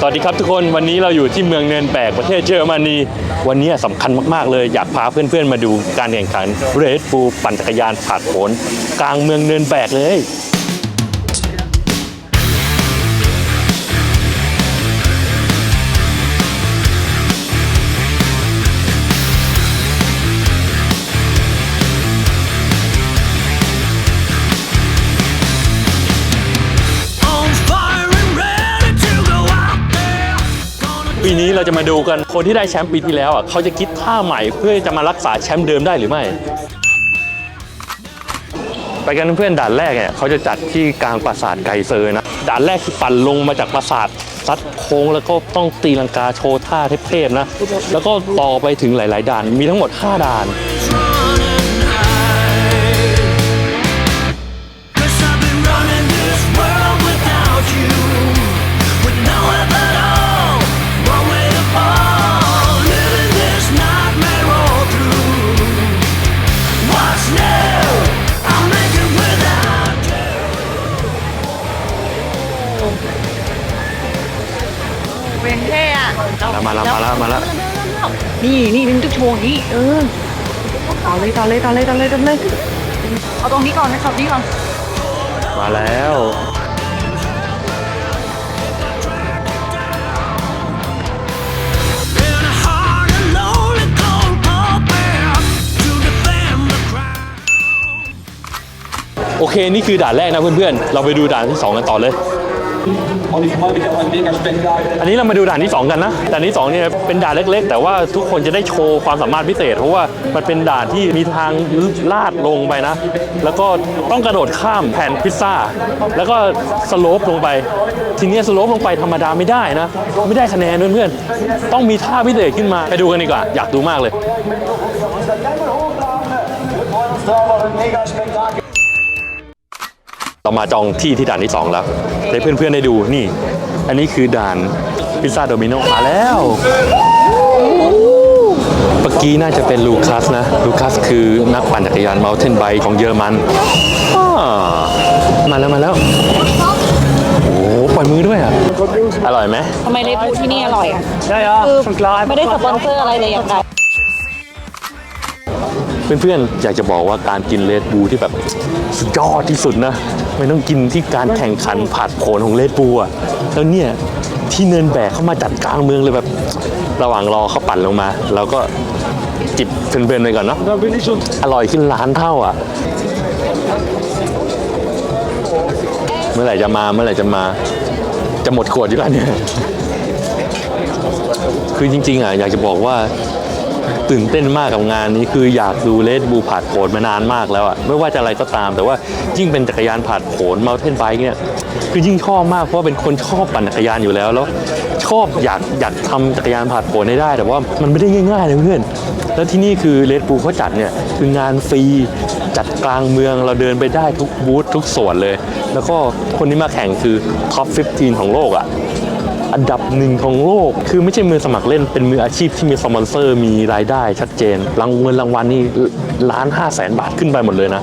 สวัสดีครับทุกคนวันนี้เราอยู่ที่เมืองเนินแปกประเทศเยอรมนีวันนี้สำคัญมากๆเลย อยากพาเพื่อนๆมาดูการแข่งขันเรดฟูปั่นจักรยานผาดโผนกลางเมืองเนินแปกเลย ปีนี้เราจะมาดูกันคนที่ได้แชมป์ปีที่แล้วอะเขาจะคิดท่าใหม่เพื่อจะมารักษาแชมป์เดิมได้หรือไม่ ไปกันเพื่อนด่านแรกเนี่ยเขาจะจัดที่กลางปราสาทไกเซอร์นะด่านแรกคือปั่นลงมาจากปราสาทซัดโค้งแล้วก็ต้องตีลังกาโชว์ท่าเทพๆนะแล้วก็ต่อไปถึงหลาย ๆ ด่านมีทั้งหมด 5 ด่าน วงนี้ เออต่อเลยต่อเลยต่อเลยต่อเลยต่อเลยเอาตรงนี้ก่อนให้เขานี้ก่อนมาแล้วโอเค นี่คือด่านแรกนะเพื่อนๆ เราไปดูด่านที่ 2 กันต่อเลย อันนี้เรามาดูด่านที่ 2 กันนะด่านที่2เนี่ยเป็นด่านเล็ก ๆ แต่ว่าทุกคนจะได้โชว์ความสามารถพิเศษ เพราะว่ามันเป็นด่านที่มีทางลาดลงไปนะ แล้วก็ต้องกระโดดข้ามแผ่นพิซซ่า แล้วก็สโลปลงไป ทีนี้สโลปลงไปธรรมดาไม่ได้นะ ไม่ได้คะแนนเพื่อนๆต้องมีท่าพิเศษขึ้นมาไปดูกันดีกว่า อยากดูมากเลย เรามาจองที่ที่ด่านที่ 2 แล้วให้เพื่อนๆได้ดูนี่ อันนี้คือด่านพิซซ่าโดมิโนมาแล้วเมื่อกี้น่าจะเป็นลูคัสนะ ลูคัสคือนักปั่นจักรยานม u เทนไบของเยอรมันอ้ามาแล้วมาแล้ว โอ้โหปล่อยมือด้วยอะ อร่อยไหมทำไมเลปูที่นี่อร่อยอะ ได้อะคือไม่ได้สปอนเซอร์อะไรเลยอย่างใด เพื่อนๆอยากจะบอกว่าการกินเลดบูที่แบบสุดยอดที่สุดนะ ไม่ต้องกินที่การแข่งขันผาดโผนของเลดบูอะแล้วเนี่ยที่เนินแบกเข้ามาจัดกลางเมืองเลยแบบ ระหว่างรอเขาปั่นลงมาเราก็จิบเพลินๆไปก่อนเนาะอร่อยขึ้นล้านเท่าอะ เมื่อไหร่จะมาเมื่อไหร่จะมา จะหมดขวดอยู่แล้วเนี่ย คือจริงๆอะอยากจะบอกว่า ตื่นเต้นมากกับงานนี้คืออยากดูเลดบูผาดโผนมานานมากแล้วอะไม่ว่าจะอะไรก็ตาม แต่ว่ายิ่งเป็นจักรยานผาดโผนมาเทนไบค์เนี่ยคือยิ่งชอบมากเพราะว่าเป็นคนชอบปั่นจักรยานอยู่แล้วแล้ว ชอบอยากอยากทำจักรยานผาดโผนให้ได้ แต่ว่ามันไม่ได้ง่ายๆเลยเพื่อนแล้วที่นี่คือเลดบูเขาจัดเนี่ยคืองานฟรีจัดกลางเมืองเราเดินไปได้ทุกบูธทุกส่วนเลย แล้วก็คนที่มาแข่งคือท็อป 15 ของโลกอะ อันดับหนึ่งของโลก คือไม่ใช่มือสมัครเล่นเป็นมืออาชีพที่มีสปอนเซอร์มีรายได้ชัดเจน รางเงินรางวัลนี่ล้านห้าแสนบาทขึ้นไปหมดเลยนะ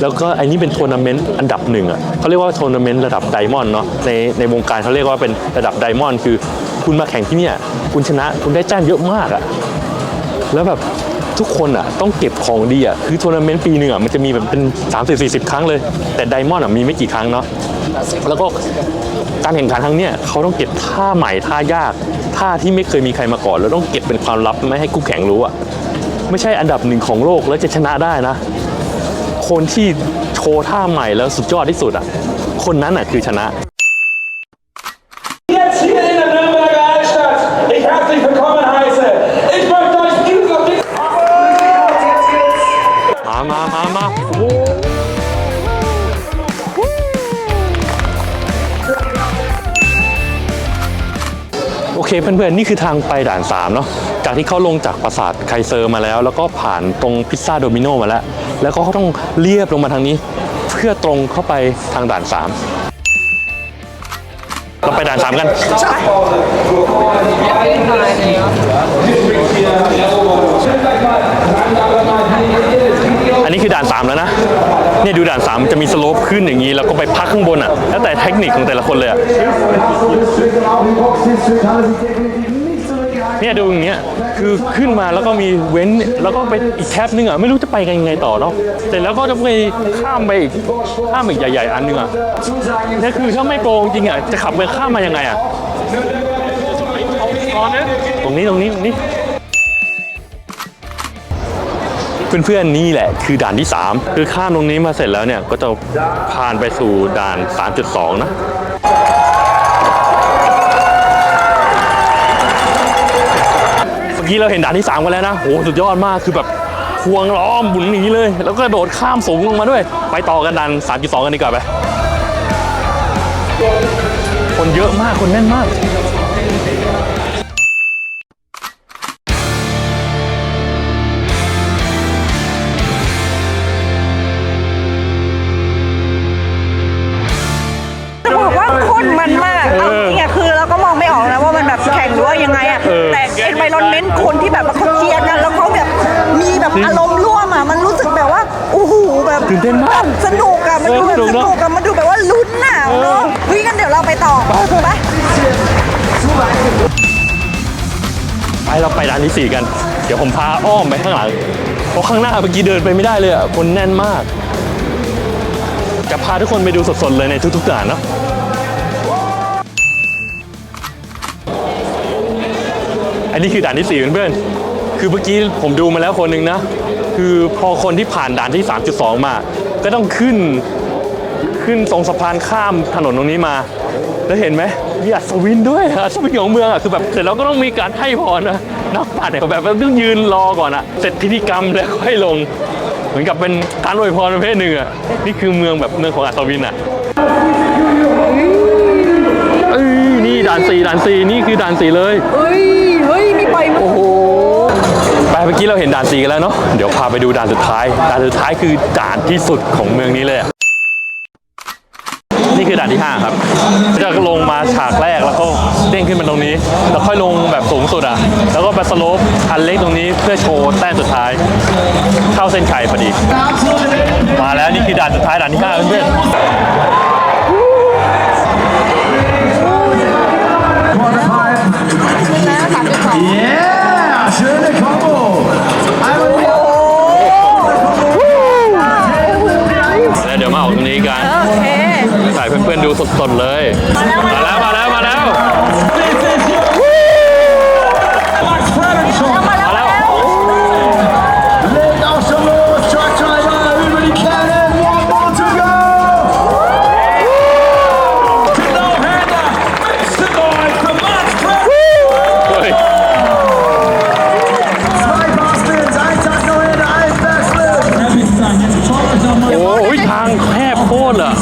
แล้วก็อันนี้เป็นทัวร์นาเมนต์อันดับหนึ่งอะเขาเรียกว่าทัวร์นาเมนต์ระดับไดมอนด์เนาะในในวงการเขาเรียกว่าเป็นระดับไดมอนด์คือคุณมาแข่งที่เนี่ยคุณชนะคุณได้แต้มเยอะมากอะแล้วแบบทุกคนอะต้องเก็บของดีอะคือทัวร์นาเมนต์ปีหนึ่งอะมันจะมีแบบเป็น 30 40 ครั้งเลย แต่ไดมอนด์อะมีไม่กี่ครั้งเนาะ แล้วก็การแข่งขันครั้งเนี้ยเขาต้องเก็บท่าใหม่ท่ายากท่าที่ไม่เคยมีใครมาก่อน แล้วต้องเก็บเป็นความลับไม่ให้คู่แข่งรู้อะไม่ใช่อันดับหนึ่งของโลกแล้วจะชนะได้นะ คนที่โชว์ท่าใหม่แล้วสุดยอดที่สุดอะคนนั้นอะคือชนะ เคเพื่อนๆ นี่คือทางไปด่าน 3 เนาะจากที่เขาลงจากปราสาทไคเซอร์มาแล้ว แล้วก็ผ่านตรงพิซซ่าโดมิโนมาแล้ว แล้วก็เขาต้องเลียบลงมาทางนี้ เพื่อตรงเข้าไปทางด่าน 3 เราไปด่าน 3 กัน นี้คือด่าน3แล้วนะเนี่ยดูด่าน3มันจะมีสโลปขึ้นอย่างนี้แล้วก็ไปพักข้างบนอะแล้วแต่เทคนิคของแต่ละคนเลยอะเนี่ยดูอย่างเงี้ยคือขึ้นมาแล้วก็มีเว้นแล้วก็ไปอีกแคปนึงอะไม่รู้จะไปกันยังไงต่อเนาะเสร็จแล้วก็จะไปข้ามไปอีกข้ามอีกใหญ่ๆอันนึงอะนี่คือถ้าไม่โกงจริงอะจะขับไปข้ามมายังไงอะตรงนี้ตรงนี้ตรงนี้ เพื่อนๆนี่แหละคือด่านที่ 3 คือข้ามตรงนี้มาเสร็จแล้วเนี่ย ก็จะผ่านไปสู่ด่าน 3.2 นะเมื่อกี้เราเห็นด่านที่ 3 กันแล้วนะโหสุดยอดมากคือแบบควงล้อมหมุนหนีเลย แล้วก็โดดข้ามสูงลงมาด้วย ไปต่อกันด่าน3.2 กันดีกว่าไป คนเยอะมากคนแน่นมาก ไปเราไปด่านที่4กัน เดี๋ยวผมพาอ้อมไปข้างหลัง เพราะข้างหน้าเมื่อกี้เดินไปไม่ได้เลยอะ คนแน่นมาก จะพาทุกคนไปดูสดๆเลยในทุกๆด่านเนาะอันนี้คือด่านที่4เพื่อนๆคือเมื่อกี้ผมดูมาแล้วคนหนึ่งนะ คือพอคนที่ผ่านด่านที่ 3.2 มา ก็ต้องขึ้นขึ้นตรงสะพานข้ามถนนตรงนี้มา แล้วเห็นไหมมีอัศวินด้วยอัศวินของเมืองอะคือแบบเสร็จแล้วก็ต้องมีการให้พรนะนักปั่นเนี่ยแบบต้องยืนรอก่อนอะ เสร็จพิธีกรรมแล้วค่อยลง เหมือนกับเป็นการอวยพรประเภทหนึ่งอะนี่คือเมืองแบบเมืองของอัศวินอะเอ้ยนี่ด่านสีด่านสีนี่คือด่านสีเลยเฮ้ยเฮ้ยมีปล่อยมือโอ้โหไปเมื่อกี้เราเห็นด่านสีกันแล้วเนาะเดี๋ยวพาไปดูด่านสุดท้าย ด่านสุดท้ายคือด่านที่สุดของเมืองนี้เลยอะ นี่คือด่านที่ 5 ครับจะลงมาฉากแรกแล้วก็เด้งขึ้นมาตรงนี้ แล้วค่อยลงแบบสูงสุดอะ แล้วก็ไปสโลปอันเล็กตรงนี้เพื่อโชว์แต้มสุดท้าย เข้าเส้นชัยพอดี มาแล้วนี่คือด่านสุดท้ายด่านที่5เพื่อนๆ Yeah, schöne Kombo. Einmal แล้วเดี๋ยวมาออกตรงนี้กันโอเค ถ่ายเพื่อนๆดูสดๆเลย มาแล้วมาแล้วมาแล้วมาแล้ว legt auch schon los. Truck Driver über die Kerne. One more to go. Genau, Händler, beste Boy für Mats Press. เฮ้ย Zwei Baspins, ein Tag noch in der Eisbergslist. โอ้ยทางแคบโคตรอะ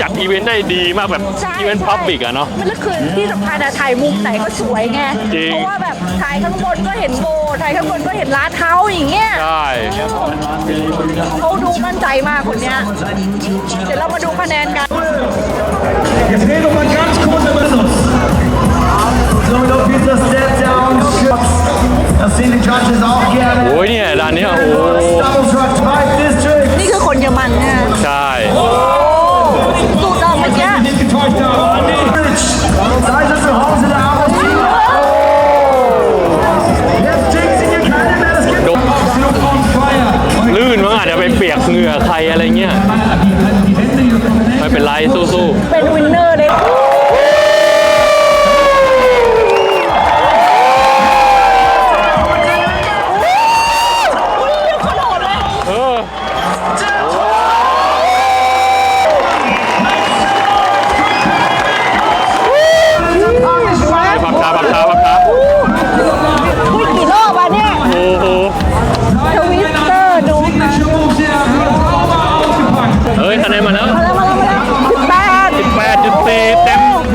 จัดอีเวนต์ได้ดีมากแบบใช่อีเวนต์พับบิกอะเนาะมันก็คือที่สำคัญอะถ่ายมุมไหนก็สวยไง จริง เพราะว่าแบบถ่ายข้างบนก็เห็นโบสถ์ถ่ายข้างบนก็เห็นร้านเท้าอย่างเงี้ยใช่ เขาดูมั่นใจมากคนเนี้ย เดี๋ยวเรามาดูคะแนนกัน Jetzt reden wir mal ganz kurz über das. Somit auf dieser Step Down. Das sehen die Judges auch gerne. โอ้ยเนี่ยด่านเนี้ยโอ้โห ไทยอะไรเงี้ยไม่เป็นไรสู้ๆ เป็นวินเนอร์เลย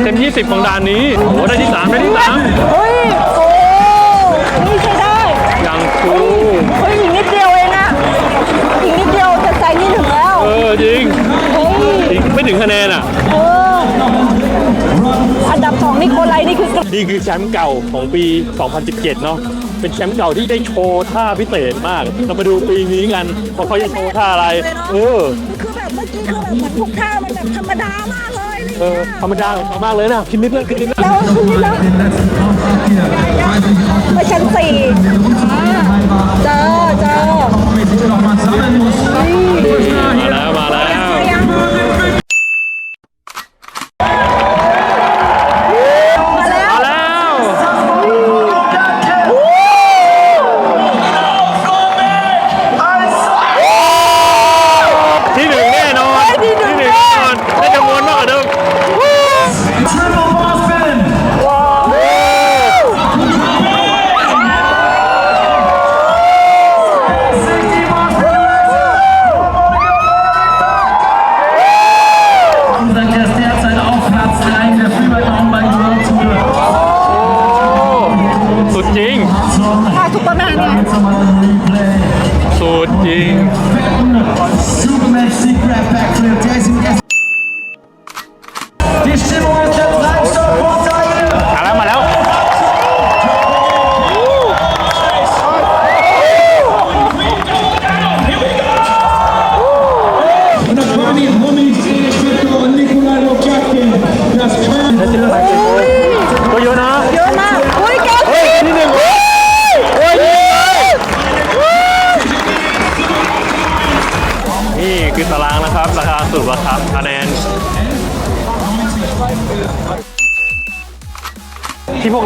เต็ม 20 ของด่านนี้ โอ้โหได้ที่3ได้ที่เฮ้ยโอ้นี่ใช้ได้3ยังคูเฮ้ยอีกนิดเดียวเองอะอีกนิดเดียวจะใจนี่ถึงแล้วเออจริงเฮ้ยจริงไม่ถึงคะแนนอะ เอออันดับสองนี่โคไลนี่คือกระนี่คือแชมป์เก่าของปี 2017 เนาะ เป็นแชมป์เก่าที่ได้โชว์ท่าพิเศษมาก เรามาดูปีนี้กันว่าเขาจะโชว์ท่าอะไร เออ คือแบบเมื่อกี้คือแบบเหมือนทุกท่ามันแบบธรรมดามากเลย เออธรรมดามากเลยนะคิดนิดเดียวคิดนิดเดียวแล้วคือแล้วไปชั้นสี่ ปเปอร์แมนเนี่ย Jetzt nochmal ein Replay. สุดจริง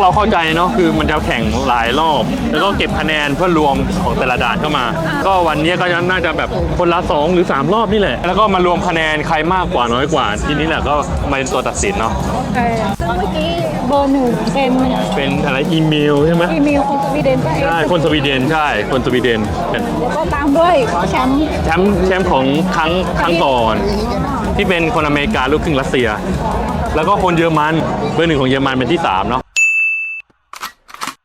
เราเข้าใจเนาะคือมันจะแข่งหลายรอบ แล้วก็เก็บคะแนนเพื่อรวมของแต่ละด่านเข้ามา ก็วันนี้ก็น่าจะแบบคนละ2หรือ 3 รอบนี่แหละ แล้วก็มารวมคะแนนใครมากกว่าน้อยกว่า ทีนี้แหละก็มาเป็นตัวตัดสินเนาะซึ่งเมื่อกี้เบอร์หนึ่งเป็นเป็นอะไรอีเมลใช่ไหมอีเมลคนสวีเดนไปใช่คนสวีเดนใช่คนสวีเดนแล้วก็ตามด้วยแชมป์แชมป์แชมป์ของครั้งครั้งก่อน ที่เป็นคนอเมริกาลูกครึ่งรัสเซีย แล้วก็คนเยอรมันเบอร์หนึ่งของเยอรมันเป็นที่3เนาะ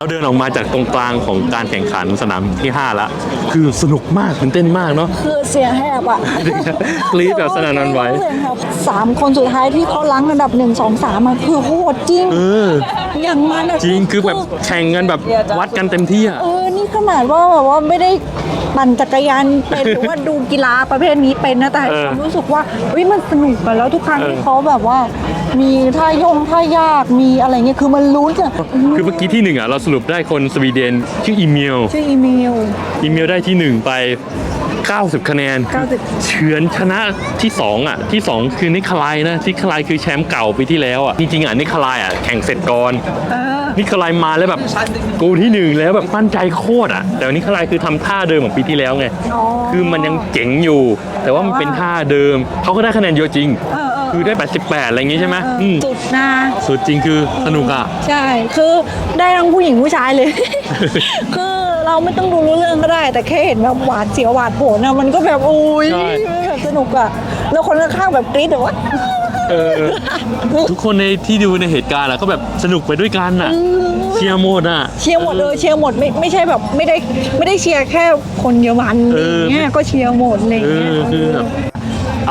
เราเดินออกมาจากตรงกลางของการแข่งขันสนามที่5แล้วคือสนุกมากตื่นเต้นมากเนาะ คือเสียงแหบอะกรี๊ดแบบสนั่นหวั่นไหว เสียงแหบสามคนสุดท้ายที่เขาล้างอันดับหนึ่งสองสามอะคือโหดจริง เออ อย่างมันอะจริงคือแบบแข่งกันแบบวัดกันเต็มที่อะ เออ นี่ขนาดว่าแบบว่าไม่ได้ปั่นจักรยานเป็นหรือว่าดูกีฬาประเภทนี้เป็นนะแต่เออความรู้สึกว่าเฮ้ยมันสนุกอะแล้วทุกครั้งเออที่เขาแบบว่า มีท่ายงท่ายากมีอะไรเงี้ยคือมันลุ้นอะคือเมื่อกี้ที่หนึ่งอะเราสรุปได้คนสวีเดนชื่ออีเมล ชื่ออีเมล อีเมลได้ที่หนึ่งไป 90 คะแนน90 เฉือนชนะที่ 2 อะ ที่ 2 คือนิคลายนะนิคลายคือแชมป์เก่าปีที่แล้วอะ จริงๆอะนิคลายอะแข่งเสร็จก่อนเออนิคลายมาแล้วแบบกูที่หนึ่งแล้วแบบมั่นใจโคตรอะ แต่นิคลายคือทำท่าเดิมของปีที่แล้วไงอ๋อคือมันยังเจ๋งอยู่ แต่ว่ามันเป็นท่าเดิมเขาก็ได้คะแนนเยอะจริง เออเออคือได้88อะไรอย่างงี้ใช่ไหมอืมสุดนะ สุดจริงคือสนุกอะ ใช่ คือได้ทั้งผู้หญิงผู้ชายเลย คือเราไม่ต้องดูรู้เรื่องก็ได้ แต่แค่เห็นแบบหวาดเสียวหวาดโผล่นะมันก็แบบอุ้ยใช่ แบบสนุกอะแล้วคนข้างๆแบบกรี๊ดแบบว่า เออ ทุกคนในที่ดูในเหตุการณ์อะก็แบบสนุกไปด้วยกันอะ เชียร์โมดอะ เชียร์หมดเลยเชียร์หมดไม่ไม่ใช่แบบไม่ได้ไม่ได้เชียร์แค่คนเยอรมันเอออะไรเงี้ยก็เชียร์หมดอะไรเอเงี้ยอคือแบบ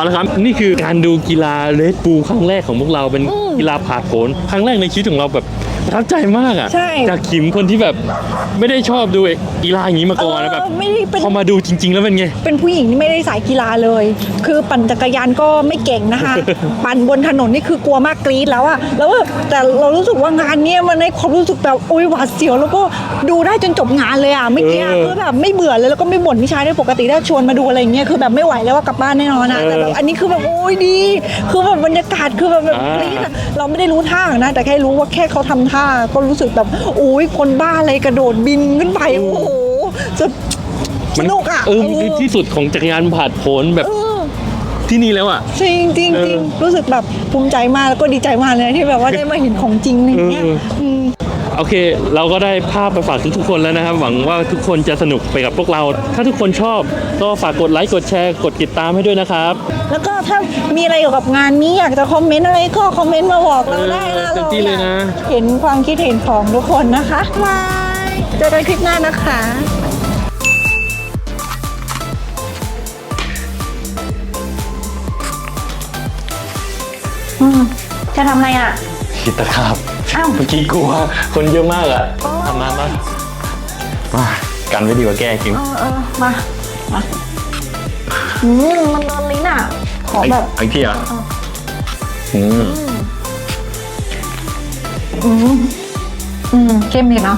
เอาละครับนี่คือการดูกีฬาเลดบูครั้งแรกของพวกเราเป็นกีฬาผาดโผนครั้งแรกในชีวิตของเราแบบ ประทับใจมากอะใช่จากขิมคนที่แบบไม่ได้ชอบดูกีฬาอย่างนี้มาก่อนนะแบบเออไม่ได้เป็น พอมาดูจริง ๆ แล้วเป็นไง เป็นผู้หญิงที่ไม่ได้สายกีฬาเลย คือปั่นจักรยานก็ไม่เก่งนะคะ ปั่นบนถนนนี่คือกลัวมากกรี๊ดแล้วอะแล้วแบบแต่เรารู้สึกว่างานเนี้ยมันในความรู้สึกแบบโอ๊ยหวาดเสียวแล้วก็ดูได้จนจบงานเลยอะเมื่อกี้อะเออคือแบบไม่เบื่อเลยแล้วก็ไม่บ่นพี่ชายด้วยปกติถ้าชวนมาดูอะไรอย่างเงี้ยคือแบบไม่ไหวแล้วว่ากลับบ้านแน่นอนนะเออแต่แบบอันนี้คือแบบโอ๊ยดี คือแบบบรรยากาศคือแบบแบบอ่ากรี๊ดอะเราไม่ได้รู้ท่านะ แต่แค่รู้ว่าแค่เขาทำท่าก็รู้สึกแบบโอ๊ยคนบ้าอะไรกระโดดบินขึ้นไปโอ้โหจะสนุกอะเออมันคือที่สุดของจักรยานผาดโผนแบบเออที่นี่แล้วอะจริงจริงเออจริงรู้สึกแบบภูมิใจมากแล้วก็ดีใจมากเลยนะที่แบบว่าได้มาเห็นของจริงอย่างเงี้ยเอออืม โอเค เราก็ได้ภาพไปฝากทุกๆคนแล้วนะครับ หวังว่าทุกคนจะสนุกไปกับพวกเรา ถ้าทุกคนชอบก็ฝากกดไลค์กดแชร์กดติดตามให้ด้วยนะครับ แล้วก็ถ้ามีอะไรเกี่ยวกับงานนี้อยากจะคอมเมนต์อะไรก็คอมเมนต์มาบอกเราได้นะเออเต็มที่เลยนะราอยากเห็นความคิดเห็นของทุกคนนะคะบายเจอกันคลิปหน้านะคะอืมจะทำอะไรอะคิดตะครับอ้าว เมื่อกี้กลัว คนเยอะมากอะทำมามามากันไว้ดีกว่าแก้กินเออเออมา มาอืมมันโดนลิ้นอะ ขอไอ้แบบ ไอ้ที่อะอืมอืมเข้มดีเนาะ